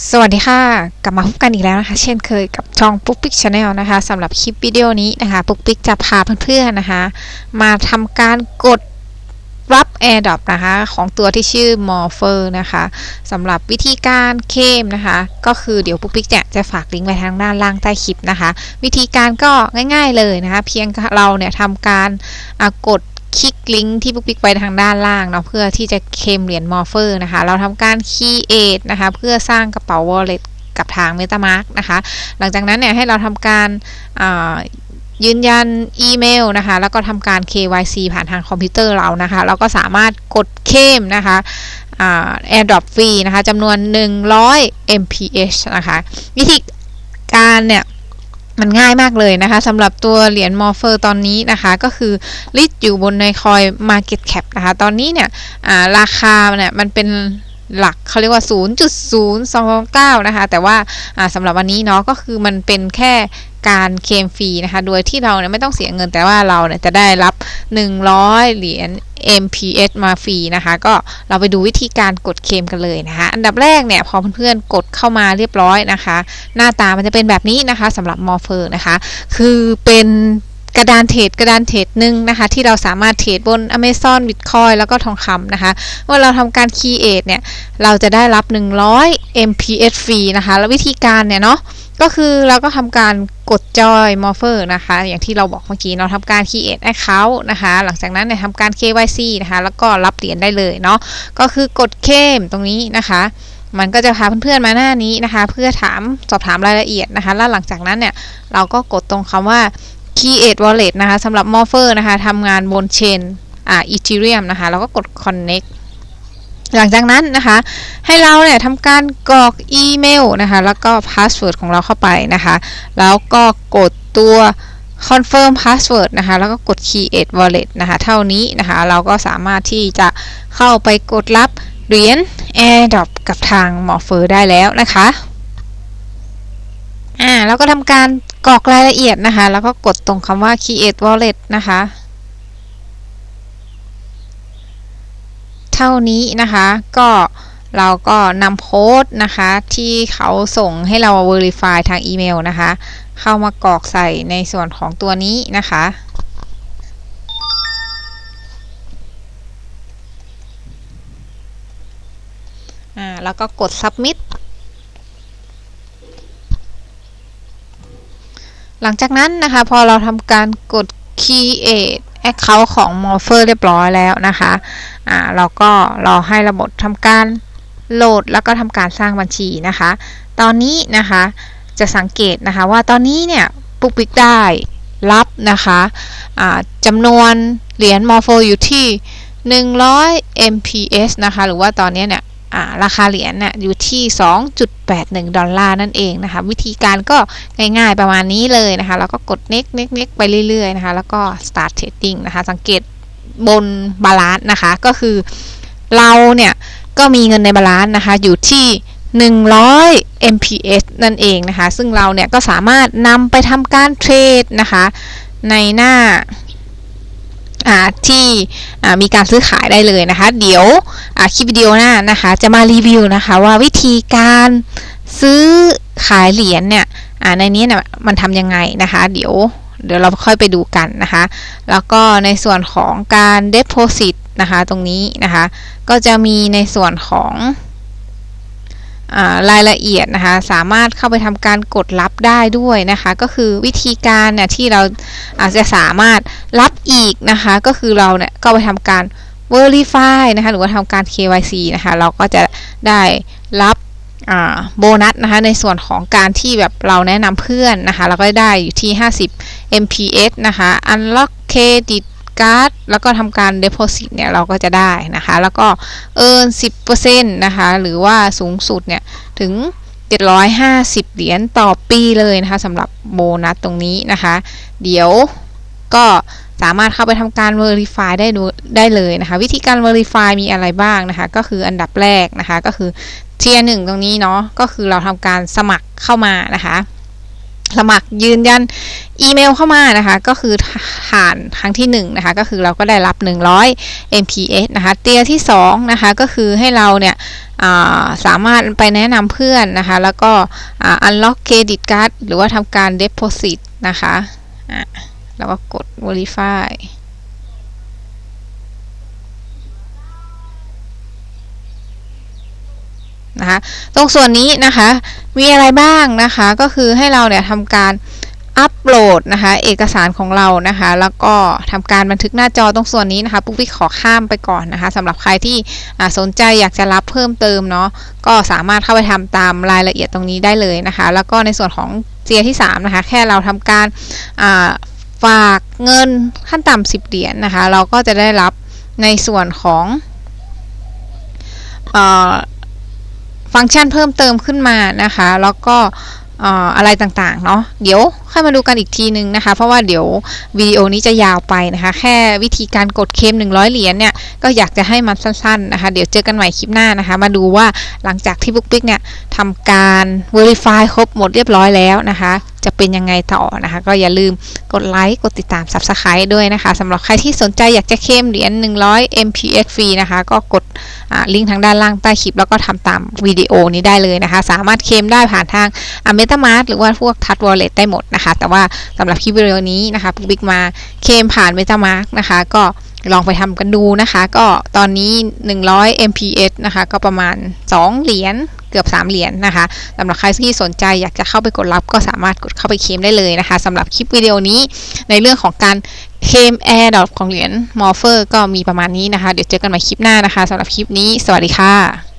สวัสดีค่ะ กลับมาพบกันอีกแล้วนะคะ เช่นเคยกับช่องปุ๊กปิ๊กชาแนลนะคะสำหรับคลิปวิดีโอนี้นะคะปุ๊กปิ๊กจะพาเพื่อนๆนะคะ มาทำการกดรับ AirDrop นะคะ ของตัวที่ชื่อ Morpher นะคะสำหรับวิธีการเคลมนะคะ ก็คือเดี๋ยวปุ๊กปิ๊กจะจะฝากลิงก์ไว้ทางด้านล่างใต้คลิปนะคะ วิธีการก็ง่าย ๆเลยนะคะ เพียงเราเนี่ยทำการกด คลิกลิงก์ที่ปุ๊กปิ๊กไปทางด้านล่างเนาะเพื่อที่จะเคมเหรียญมอร์เฟอร์นะคะ เราทำการ create นะคะ เพื่อสร้างกระเป๋า wallet กับทาง MetaMask นะคะ หลังจากนั้นเนี่ยให้เราทำการยืนยันอีเมลนะคะ แล้วก็ทำการ KYC ผ่านทางคอมพิวเตอร์เรานะคะ เราก็สามารถกดเข้มนะคะ AirDrop ฟรีนะคะจำนวน 100 MPH นะคะ วิธีการเนี่ย มันง่ายมากเลยนะคะสำหรับตัวเหรียญมอร์เฟอร์ตอนนี้นะคะก็คือลิสอยู่บนในคอย Market Cap นะคะตอนนี้เนี่ยราคาเนี่ยมันเป็น หลักเขาเรียกว่า 0.029 นะคะ แต่ว่าสำหรับวันนี้เนาะก็คือมันเป็นแค่การเคมฟรีนะคะ โดยที่เราเนี่ยไม่ต้องเสียเงินแต่ว่าเราเนี่ยจะได้รับ 100 เหรียญ MPS มาฟรีนะคะ ก็เราไปดูวิธีการกดเคมกันเลยนะคะ อันดับแรกเนี่ยพอเพื่อนๆกดเข้ามาเรียบร้อยนะคะ หน้าตามันจะเป็นแบบนี้นะคะสำหรับมอร์เฟอร์นะคะ คือเป็น กระดานเทรดกระดานเทรดหนึ่งนะคะที่เราสามารถเทรดบน Amazon Bitcoin แล้วก็ทองคำนะคะเมื่อเราทำการ Create เนี่ยเราจะได้รับ 100 MPS ฟรีนะคะแล้ววิธีการเนี่ยเนาะก็คือเราก็ทำการกดจอยมอร์เฟอร์นะคะ อย่างที่เราบอกเมื่อกี้เราทำการ create account นะคะ หลังจากนั้นเนี่ยทำการ KYC นะคะ แล้วก็รับเหรียญได้เลยเนาะก็คือกดเข้มตรงนี้นะคะมันก็จะพาเพื่อนๆมาหน้านี้นะคะ เพื่อถามสอบถามรายละเอียดนะคะ แล้วหลังจากนั้นเนี่ยเราก็กดตรงคำว่า create wallet นะคะสำหรับ Morpher นะคะทำงานบนเชนอ่า Ethereum นะคะแล้วก็กด connect หลังจากนั้นนะคะ ให้เราเนี่ยทำการกรอกอีเมลนะคะ แล้วก็พาสเวิร์ดของเราเข้าไปนะคะ แล้วก็กดตัว confirm password นะคะ แล้วก็กด create wallet นะคะ เท่านี้นะคะ เราก็สามารถที่จะเข้าไปกดรับเหรียญ airdrop กับทาง Morpher ได้แล้วนะคะอ่าแล้วก็ทำการ กรอกรายละเอียดนะคะ แล้วก็กดตรงคำว่า create wallet นะคะ เท่านี้นะคะ ก็เราก็นำโค้ดนะคะ ที่เขาส่งให้เรา verify ทางอีเมลนะคะ เข้ามากรอกใส่ในส่วนของตัวนี้นะคะแล้วก็กด submit หลังจากนั้นนะคะ พอเราทำการกด create account ของ Morpher เรียบร้อยแล้วนะคะอ่าเราก็รอให้ระบบทำการโหลดแล้วก็ทำการสร้างบัญชีนะคะ ตอนนี้นะคะจะสังเกตนะคะว่าตอนนี้เนี่ยปุกปิกได้รับนะคะจำนวนเหรียญ Morpher อยู่ที่ 100 MPS นะคะ หรือว่าตอนนี้เนี่ย ราคาเหรียญเนี่ยอยู่ที่ 2.81 ดอลลาร์นั่นเองนะคะ วิธีการก็ง่ายๆประมาณนี้เลยนะคะ แล้วก็กด next next next ไปเรื่อยๆนะคะ แล้วก็ start trading นะคะ สังเกตบนบาลานซ์นะคะ ก็คือเราเนี่ยก็มีเงินในบาลานซ์นะคะอยู่ที่100 MPS นั่นเองนะคะ ซึ่งเราเนี่ยก็สามารถนำไปทำการเทรดนะคะ ในหน้า ที่มีการซื้อขายได้เลยนะคะ เดี๋ยวคลิปวิดีโอหน้านะคะ จะมารีวิวนะคะว่าวิธีการซื้อขายเหรียญเนี่ยในนี้เนี่ยมันทำยังไงนะคะ เดี๋ยวเดี๋ยวเราค่อยไปดูกันนะคะ แล้วก็ในส่วนของการ deposit นะคะตรงนี้นะคะ ก็จะมีในส่วนของ รายละเอียดนะคะ สามารถเข้าไปทำการกดรับได้ด้วยนะคะ ก็คือวิธีการเนี่ยที่เราอาจจะสามารถรับอีกนะคะ ก็คือเราเนี่ยก็ไปทำการ verify นะคะ หรือว่าทำการ KYC นะคะ เราก็จะได้รับโบนัสนะคะในส่วนของการที่แบบเราแนะนำเพื่อนนะคะ เราก็ได้อยู่ที่ 50 MPS นะคะ unlock credit การ์ดแล้วก็ทำการ deposit เนี่ยเราก็จะได้นะคะ แล้วก็ earn 10%นะคะ หรือว่าสูงสุดเนี่ยถึง 750 เหรียญต่อปีเลยนะคะสำหรับโบนัสตรงนี้นะคะ เดี๋ยวก็สามารถเข้าไปทำการ verify ได้ดูได้เลยนะคะ วิธีการ verify มีอะไรบ้างนะคะ ก็คืออันดับแรกนะคะ ก็คือเทียร์หนึ่งตรงนี้เนาะก็คือเราทำการสมัครเข้ามานะคะ สมัครยืนยันอีเมลเข้ามานะคะ ก็คือผ่านครั้งที่1นนะคะก็คือเราก็ได้รับ 100 MPS นะคะเตียที่2นะคะก็คือให้เราเนี่ยาสามารถไปแนะนำเพื่อนนะคะ แล้วก็อ่า unlock credit card หรือว่าทำการ deposit นะคะอะแล้วก็กด verify นะคะตรงส่วนนี้นะคะมีอะไรบ้างนะคะก็คือให้เราเนี่ยทำการอัปโหลดนะคะเอกสารของเรานะคะแล้วก็ทำการบันทึกหน้าจอตรงส่วนนี้นะคะปุ๊กปิ๊กขอข้ามไปก่อนนะคะสำหรับใครที่สนใจอยากจะรับเพิ่มเติมเนาะก็สามารถเข้าไปทำตามรายละเอียดตรงนี้ได้เลยนะคะ แล้วก็ในส่วนของเจียที่3นะคะแค่เราทำการฝากเงินขั้นต่ำ10เหรียญนนะคะ เราก็จะได้รับในส่วนของ ฟังก์ชันเพิ่มเติมขึ้นมานะคะ แล้วก็อะไรต่างๆ เนาะเดี๋ยวค่อยมาดูกันอีกทีนึงนะคะ เพราะว่าเดี๋ยววิดีโอนี้จะยาวไปนะคะ แค่วิธีการกดเคม100 เหรียญเนี่ย ก็อยากจะให้มันสั้นๆนะคะ เดี๋ยวเจอกันใหม่คลิปหน้านะคะ มาดูว่าหลังจากที่บุ๊กปิ๊กเนี่ยทำการ Verify ครบหมดเรียบร้อยแล้วนะคะ จะเป็นยังไงต่อนะคะ ก็อย่าลืมกดไลค์กดติดตาม Subscribe ด้วยนะคะสำหรับใครที่สนใจอยากจะเคมเหรียญ100 MPX ฟรีนะคะ ก็กดลิงก์ทางด้านล่างใต้คลิป แล้วก็ทำตามวิดีโอนี้ได้เลยนะคะ สามารถเคมได้ผ่านทางอเมตามาร์หรือว่าพวกทัชวอลเล็ตได้หมดนะคะ แต่ว่าสำหรับคลิปวิดีโอนี้นะคะปุ๊กบิ๊กมาเคมผ่านเมตามาร์นะคะ ก็ ลองไปทำกันดูนะคะ ก็ตอนนี้ 100 MPS นะคะ ก็ประมาณ 2 เหรียญเกือบ 3 เหรียญนนะคะสำหรับใครที่สนใจอยากจะเข้าไปกดรับก็สามารถกดเข้าไปเคมได้เลยนะคะสำหรับคลิปวิดีโอนี้ในเรื่องของการเคมแอร์ดอปของเหรียญมอร์เฟอร์ก็มีประมาณนี้นะคะ เดี๋ยวเจอกันใหม่คลิปหน้านะคะสำหรับคลิปนี้ สวัสดีค่ะ